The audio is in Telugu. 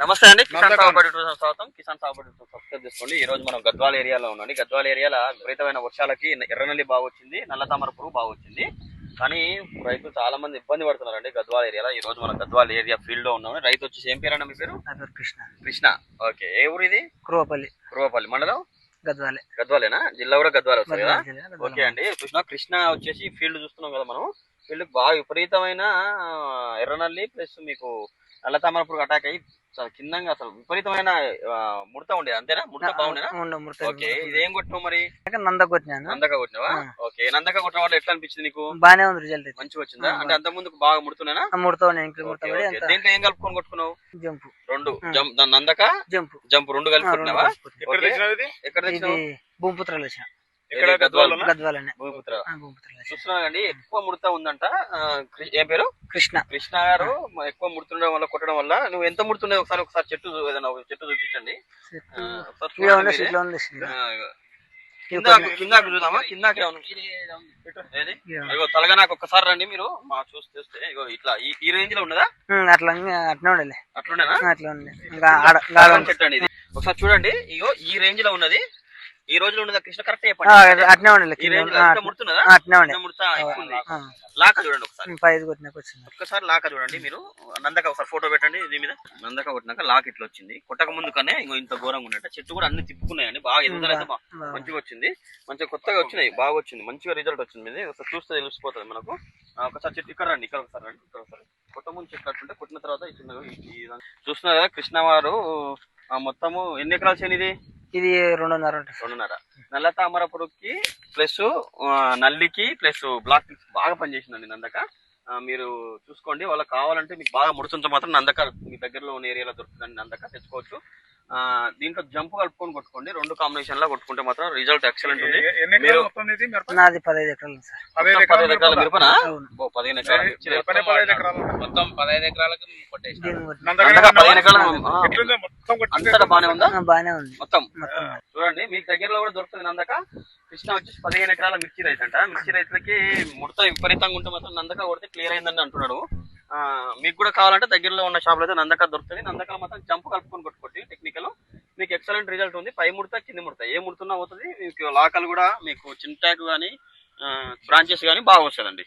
నమస్తే అండి కిసాన్. సాగుబడి స్వాగతం. కిసాన్ సాగుబడి సబ్స్క్రైబ్ చేసుకోండి. ఈ రోజు మనం గద్వాల ఏరియాలో ఉన్నాం. గద్వాల ఏరియాలో విపరీతమైన వర్షాలకి ఎర్రనల్లి బాగా వచ్చింది నల్ల తామర పురుగు బాగా వచ్చింది. కానీ రైతులు చాలా మంది ఇబ్బంది పడుతున్నారండి గద్వాల ఏరియాలో. ఈ రోజు మనం గద్వాల ఏరియా ఫీల్డ్లో ఉన్నాం రైతు వచ్చేసి ఏం పేరు మీ పేరు? కృష్ణ. కృష్ణ. ఓకే ఏ ఊరు ఇది? కురువపల్లి. కురువపల్లి మండలం? గద్వాలే. గద్వాలేనా? జిల్లా కూడా గద్వాల వస్తుంది కదా? ఓకే అండి. కృష్ణ కృష్ణ వచ్చేసి ఫీల్డ్ చూస్తున్నాం కదా మనం. ఫీల్డ్ బాగా విపరీతమైన ఎర్రనల్లి ప్లస్ మీకు నల్ల తామర పురుగు అటాక్ అయ్యి చాలా కిందంగా అసలు విపరీతమైన ముడత ఉండేది. అంతేనా? ముడత బాగుండేనా? ఉండు, ముడత ఓకే ఇది ఏం కొట్టినావు మరి? నంద కొట్టినాను. నందక కొట్టినావా. ఓకే నందక కొట్టిన వల్ల ఎట్లా అనిపించింది నీకు? బానే ఉంది రిజల్ట్ మంచిగా వచ్చిందా? అంటే అంత ముందుకు బాగా ముడుతున్నానా ముడత దీంట్లో ఏం కలుపుకొని కొట్టుకున్నావు? జంపు. రెండు. ఆ. జం దాని నందక? జంపు. జంప్ రెండు కలిపి కొట్టినావా ఎక్కడ. తెచ్చినావు భూమిపుత్రాలు వచ్చిన ఇక్కడ? గద్వాలనా? భూమిపుత్ర. చూస్తున్నానండి ఎక్కువ ముడత ఉందంట. ఏం పేరు? కృష్ణ. కృష్ణ గారు ఎక్కువ ముడుతుండడం వల్ల కొట్టడం వల్ల నువ్వు ఎంత ముడుతుండే ఒకసారి ఒకసారి చెట్టు ఏదైనా ఒక చెట్టు చూపించండి. కిందాకు చూద్దామా? కిందాకే ఇగో. తలగా నాకు ఒక్కసారి రండి మీరు. మా చూసి చూస్తే ఇగో ఇట్లా ఈ రేంజ్లో ఉన్నదా? ఉమ్, అట్లా అట్లా ఉండలే. అట్లుండేనా? అట్లా ఉంది. చెట్టు అండి ఇది. ఒకసారి చూడండి. ఇగో ఈ రేంజ్లో ఉన్నది. ఈ ఉన్నదా కృష్ణ కరెక్ట్ చెప్పండి. అట్నే ఉండలే రేంజ్ అట్నే ఉండే ఎంత ముడతా? ఎక్కువ ఉంది. ఆ, లాక చూడండి ఒకసారి. ఉమ్, పైది కొట్టినాక వచ్చింది ఒక్కసారి లాక చూడండి మీరు. నందక ఒకసారి ఫోటో పెట్టండి దీని మీద. నందక కొట్టినాక లాక్ ఇట్లా వచ్చింది. కొట్టక ముందు కనే ఇంకో ఇంత ఘోరంగా ఉన్నట్టు. చెట్టు కూడా అన్ని తిప్పుకున్నాయండి. బాగా ఎదుగుదల అయితే బా- బాగా. మంచిగా వచ్చింది. మంచిగా కొత్తగా వచ్చినాయి. బాగా వచ్చింది. మంచిగా రిజల్ట్ వచ్చింది ఇది ఒకసారి చూస్తే తెలిసిపోతుంది మనకు. ఒకసారి చెట్టు ఇక్కడ రండి. ఇక్కడ ఒకసారి రండి. ఇక్కడ ఒకసారి కొత్త ముందు చెట్టు అట్టుంటే కొట్టిన తర్వాత. చూస్తున్నారు కదా కృష్ణ వారు ఆ, మొత్తము ఎన్ని ఎకరాలు చేయని ఇది రెండున్నర ఉంటుంది. రెండున్నర. నల్ల తామర పురుగుకి ప్లస్ నల్లికి ప్లస్ బ్లాక్ బాగా పనిచేసిందండి నందక. మీరు చూసుకోండి వాళ్ళకి కావాలంటే మీకు బాగా ముడుచుంటే మాత్రం నందక మీ దగ్గరలో ఉన్న ఏరియాలో దొరుకుతుందండి నందక తెచ్చుకోవచ్చు. దీంట్లో జంప్ కలుపుకొని కొట్టుకోండి. రెండు కాంబినేషన్లో కొట్టుకుంటే మాత్రం రిజల్ట్ ఎక్సలెంట్ ఉంది. ఎకరాలు మీరు- మొత్తం? నాది పదహైదు ఎకరాలు సార్. ఎకరాల మిరపనా? పదిహేను ఎకరాల పదహైదు ఎకరాలకు అంతటా బానే ఉందా? బానే ఉంది. మొత్తం? చూడండి మీకు దగ్గరలో కూడా దొరుకుతుంది నందక. కృష్ణ వచ్చేసి పదిహేను ఎకరాల మిర్చి రైతు అంట. మిర్చి రైతులకి ముడత విపరీతంగా ఉంటే మాత్రం నందక కొడితే క్లియర్ అయిందని అంటున్నాడు. ఆ, మీకు కూడా కావాలంటే దగ్గరలో ఉన్న షాప్లో అయితే నందక దొరుకుతుంది. నందక మాత్రం జంప్ కలుపుకొని కొట్టుకోండి టెక్నికల్ మీకు ఎక్సలెంట్ రిజల్ట్ ఉంది. పై ముడత కింది ముడత. ఏ ముడుతున్నా అవుతుంది మీకు లాకలు కూడా మీకు చింటాక్ కానీ బ్రాంచెస్ కానీ బాగా వస్తుందండి.